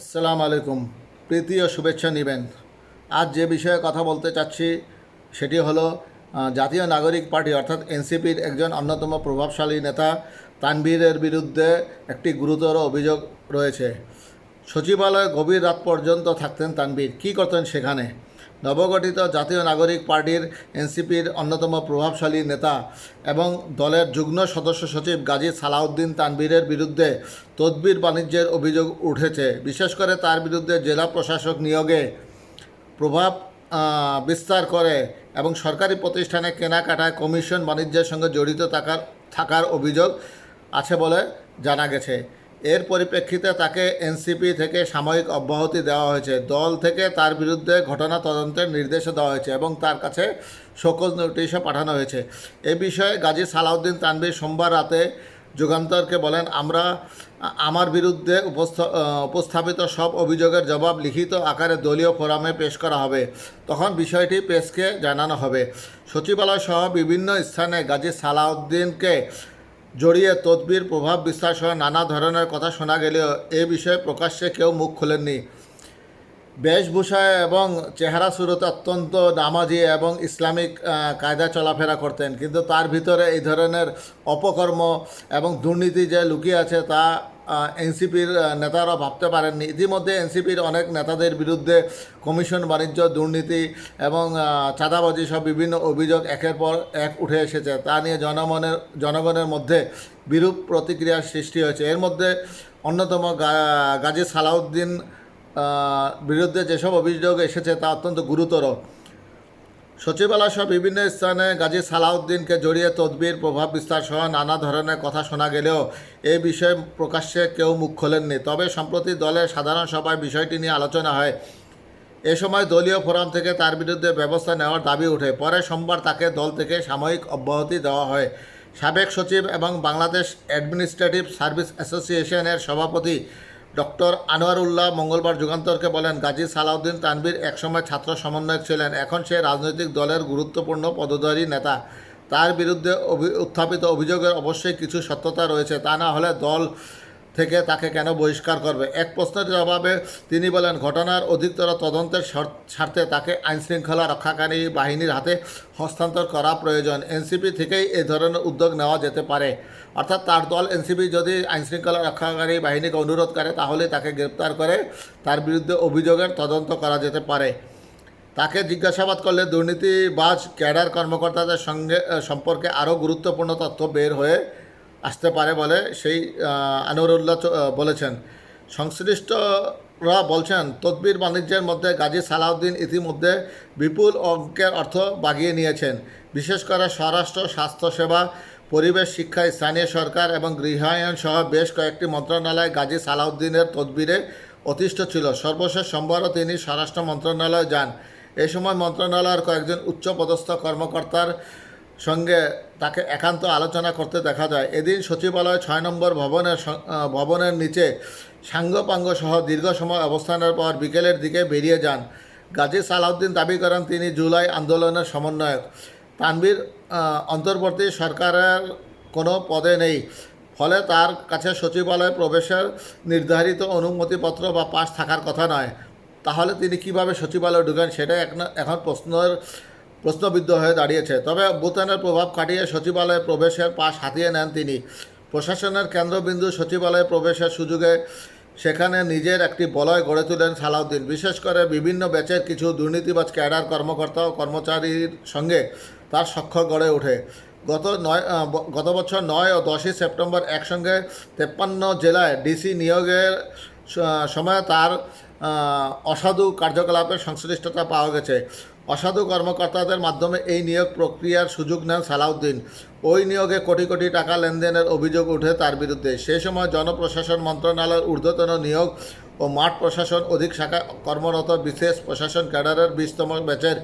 আসসালামু আলাইকুম। প্রীতি ও শুভেচ্ছা নেবেন। আজ যে বিষয়ে কথা বলতে চাচ্ছি, সেটি হলো জাতীয় নাগরিক পার্টি অর্থাৎ এনসিপির একজন অন্যতম প্রভাবশালী নেতা তানভীরের বিরুদ্ধে একটি গুরুতর অভিযোগ রয়েছে। সচিবালয়ে গভীর রাত পর্যন্ত থাকতেন তানভীর। কী করতেন সেখানে? নবগঠিত জাতীয় নাগরিক পার্টির এনসিপির অন্যতম প্রভাবশালী নেতা এবং দলের যুগ্ম সদস্য সচিব গাজী সালাউদ্দিন তানবীরের বিরুদ্ধে তদবির বাণিজ্যের অভিযোগ উঠেছে। বিশেষ করে তার বিরুদ্ধে জেলা প্রশাসক নিয়োগে প্রভাব বিস্তার করে এবং সরকারি প্রতিষ্ঠানে কেনাকাটায় কমিশন বাণিজ্যের সঙ্গে জড়িত থাকার থাকার অভিযোগ আছে বলে জানা গেছে। এর পরিপ্রেক্ষিতে তাকে এনসিপি থেকে সাময়িক অব্যাহতি দেওয়া হয়েছে। দল থেকে তার বিরুদ্ধে ঘটনা তদন্তের নির্দেশও দেওয়া হয়েছে এবং তার কাছে শোকজ নোটিশও পাঠানো হয়েছে। এ বিষয়ে গাজী সালাউদ্দিন তানভীর সোমবার রাতে যুগান্তরকে বলেন, আমরা, আমার বিরুদ্ধে উপস্থ- উপস্থাপিত সব অভিযোগের জবাব লিখিত আকারে দলীয় ফোরামে পেশ করা হবে। তখন বিষয়টি প্রেসকে জানানো হবে। সচিবালয় সহ বিভিন্ন স্থানে গাজী সালাউদ্দিনকে জড়িয়ে তদবির, প্রভাব বিস্তার সহ নানা ধরনের কথা শোনা গেলেও এ বিষয়ে প্রকাশ্যে কেউ মুখ খোলেননি। বেশভূষায় এবং চেহারা সুরতে অত্যন্ত নামাজি এবং ইসলামিক কায়দা চলাফেরা করতেন। কিন্তু তার ভিতরে এই ধরনের অপকর্ম এবং দুর্নীতি যে লুকিয়ে আছে তা এনসিপির নেতারা ভাবতে পারেননি। ইতিমধ্যে এনসিপির অনেক নেতাদের বিরুদ্ধে কমিশন, বাণিজ্য, দুর্নীতি এবং চাঁদাবাজি সব বিভিন্ন অভিযোগ একের পর এক উঠে এসেছে। তা নিয়ে জনমনের জনগণের মধ্যে বিরূপ প্রতিক্রিয়ার সৃষ্টি হয়েছে। এর মধ্যে অন্যতম গাজী সালাউদ্দিন বিরুদ্ধে যেসব অভিযোগ এসেছে তা অত্যন্ত গুরুতর। সচিবালয় সহ বিভিন্ন স্থানে গাজী সালাউদ্দিনকে জড়িয়ে তদবির, প্রভাব বিস্তার সহ নানা ধরনের কথা শোনা গেলেও এ বিষয়ে প্রকাশ্যে কেউ মুখ খোলেননি। তবে সম্প্রতি দলের সাধারণ সভায় বিষয়টি নিয়ে আলোচনা হয়। এ সময় দলীয় ফোরাম থেকে তার বিরুদ্ধে ব্যবস্থা নেওয়ার দাবি ওঠে। পরে সোমবার তাকে দল থেকে সাময়িক অব্যাহতি দেওয়া হয়। সাবেক সচিব এবং বাংলাদেশ অ্যাডমিনিস্ট্রেটিভ সার্ভিস অ্যাসোসিয়েশনের সভাপতি ডক্টর আনোয়ার উল্লাহ মঙ্গলবার যুগান্তরকে বলেন, গাজী সালাউদ্দিন তানবির একসময় ছাত্র সমন্বয়ক ছিলেন। এখন সে রাজনৈতিক দলের গুরুত্বপূর্ণ পদধারী নেতা। তার বিরুদ্ধে উত্থাপিত অভিযোগের অবশ্যই কিছু সত্যতা রয়েছে। তা না হলে দল থেকে তাকে কেন বহিষ্কার করবে? এক প্রশ্নের জবাবে তিনি বলেন, ঘটনার অধিকতর তদন্তের স্বার্থে তাকে আইনশৃঙ্খলা রক্ষাকারী বাহিনীর হাতে হস্তান্তর করা প্রয়োজন। এনসিপি থেকেই এই ধরনের উদ্যোগ নেওয়া যেতে পারে। অর্থাৎ তার দল এনসিপি যদি আইনশৃঙ্খলা রক্ষাকারী বাহিনীকে অনুরোধ করে, তাহলে তাকে গ্রেপ্তার করে তার বিরুদ্ধে অভিযোগের তদন্ত করা যেতে পারে। তাকে জিজ্ঞাসাবাদ করলে দুর্নীতিবাজ ক্যাডার কর্মকর্তাদের সঙ্গে সম্পর্কে আরও গুরুত্বপূর্ণ তথ্য বের হয়ে আসতে পারে বলে সেই আনোয়ারুল্লাহ বলেছেন। সংশ্লিষ্টরা বলছেন, তদবির বাণিজ্যের মধ্যে গাজী সালাউদ্দিন ইতিমধ্যে বিপুল অঙ্কের অর্থ বাগিয়ে নিয়েছেন। বিশেষ করে স্বরাষ্ট্র, স্বাস্থ্যসেবা, পরিবেশ, শিক্ষা, স্থানীয় সরকার এবং গৃহায়ন সহ বেশ কয়েকটি মন্ত্রণালয় গাজী সালাউদ্দিনের তদবিরে অতিষ্ঠ ছিল। সর্বশেষ সোমবারও তিনি স্বরাষ্ট্র মন্ত্রণালয়ে যান। এ সময় মন্ত্রণালয়ের কয়েকজন উচ্চপদস্থ কর্মকর্তার সঙ্গে তাকে একান্ত আলোচনা করতে দেখা যায়। এদিন সচিবালয় ছয় নম্বর ভবনের ভবনের নিচে সাঙ্গপাঙ্গ সহ দীর্ঘ সময় অবস্থানের পর বিকেলের দিকে বেরিয়ে যান। গাজী সালাউদ্দিন দাবি করেন তিনি জুলাই আন্দোলনের সমন্বয়ক। তানভীর আহ, অন্তর্বর্তী সরকারের কোনো পদে নেই। ফলে তার কাছে সচিবালয়ে প্রবেশের নির্ধারিত অনুমতিপত্র বা পাস থাকার কথা নয়। তাহলে তিনি কীভাবে সচিবালয়ে ঢুকেন সেটাই এখন প্রশ্নের প্রশ্নবিদ্ধ হয়ে দাঁড়িয়েছে। তবে ভুটানের প্রভাব কাটিয়ে সচিবালয়ে প্রবেশের পাশ হাতিয়ে নেন তিনি। প্রশাসনের কেন্দ্রবিন্দু সচিবালয়ে প্রবেশের সুযোগে সেখানে নিজের একটি বলয় গড়ে তোলেন সালাউদ্দিন। বিশেষ করে বিভিন্ন ব্যাচের কিছু দুর্নীতিবাজ ক্যাডার কর্মকর্তা ও কর্মচারীর সঙ্গে তার সখ্য গড়ে ওঠে। গত নয় গত বছর নয় ও দশই সেপ্টেম্বর একসঙ্গে তেপ্পান্ন জেলায় ডিসি নিয়োগের সময় তার অসাধু কার্যকলাপের সংশ্লিষ্টতা পাওয়া গেছে। অসাধু কর্মকর্তাদের মাধ্যমে এই নিয়োগ প্রক্রিয়ার সুযোগ নেন সালাউদ্দিন। ওই নিয়োগে কোটি কোটি টাকা লেনদেনের অভিযোগ ওঠে তার বিরুদ্ধে। সেই সময় জনপ্রশাসন মন্ত্রণালয়ের ঊর্ধ্বতন নিয়োগ ও মাঠ প্রশাসন অধিক শাখা কর্মরত বিশেষ প্রশাসন ক্যাডারের বিশতম ব্যাচের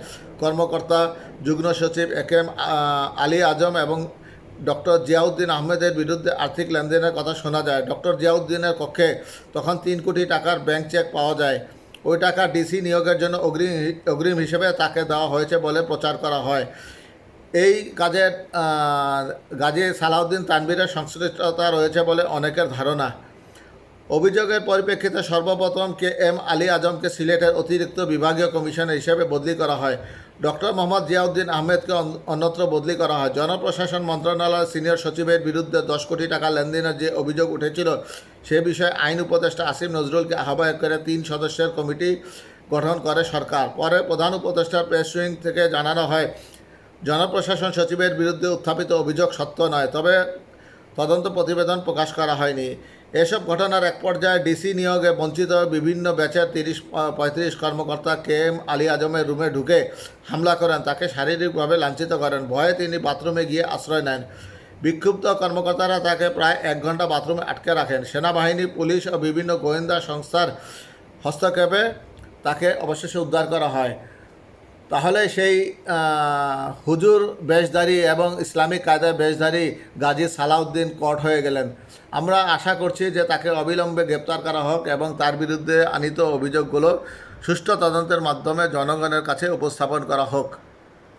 কর্মকর্তা, যুগ্ম সচিব এ এম আলী আজম এবং ডক্টর জিয়াউদ্দিন আহমেদের বিরুদ্ধে আর্থিক লেনদেনের কথা শোনা যায়। ডক্টর জিয়াউদ্দিনের কক্ষে তখন তিন কোটি টাকার ব্যাংক চেক পাওয়া যায়। ওই টাকা ডিসি নিয়োগের জন্য অগ্রিম অগ্রিম হিসেবে তাকে দেওয়া হয়েছে বলে প্রচার করা হয়। এই কাজের গাজী সালাউদ্দিন তানবিরের সংশ্লিষ্টতা রয়েছে বলে অনেকের ধারণা। অভিযোগের পরিপ্রেক্ষিতে সর্বপ্রথম কে এম আলী আজমকে সিলেটের অতিরিক্ত বিভাগীয় কমিশনার হিসেবে বদলি করা হয়। ডক্টর মোহাম্মদ জিয়াউদ্দিন আহমেদকে অন্যত্র বদলি করা হয়। জনপ্রশাসন মন্ত্রণালয়ের সিনিয়র সচিবের বিরুদ্ধে দশ কোটি টাকা লেনদেনের যে অভিযোগ উঠেছিল, সে বিষয়ে আইন উপদেষ্টা আসিম নজরুলকে আহ্বায়ক করে তিন সদস্যের কমিটি গঠন করে সরকার। পরে প্রধান উপদেষ্টার প্রেস উইং থেকে জানানো হয়, জনপ্রশাসন সচিবের বিরুদ্ধে উত্থাপিত অভিযোগ সত্য নয়, তবে তদন্ত প্রতিবেদন প্রকাশ করা হয়নি। এসব ঘটনার এক পর্যায়ে ডিসি নিয়োগে বঞ্চিত বিভিন্ন ব্যাচের তিরিশ পঁয়ত্রিশ কর্মকর্তা কে এম আলী আজমের রুমে ঢুকে হামলা করেন। তাকে শারীরিকভাবে লাঞ্ছিত করেন। ভয়ে তিনি বাথরুমে গিয়ে আশ্রয় নেন। বিক্ষুব্ধ কর্মকর্তারা তাকে প্রায় এক ঘণ্টা বাথরুমে আটকে রাখেন। সেনাবাহিনী, পুলিশ ও বিভিন্ন গোয়েন্দা সংস্থার হস্তক্ষেপে তাকে অবশেষে উদ্ধার করা হয়। তাহলে সেই হুজুর বেশধারী এবং ইসলামিক কায়দার বেশধারী গাজী সালাউদ্দিন কট হয়ে গেলেন। আমরা আশা করছি যে তাকে অবিলম্বে গ্রেপ্তার করা হোক এবং তার বিরুদ্ধে আনিত অভিযোগগুলো সুষ্ঠু তদন্তের মাধ্যমে জনগণের কাছে উপস্থাপন করা হোক।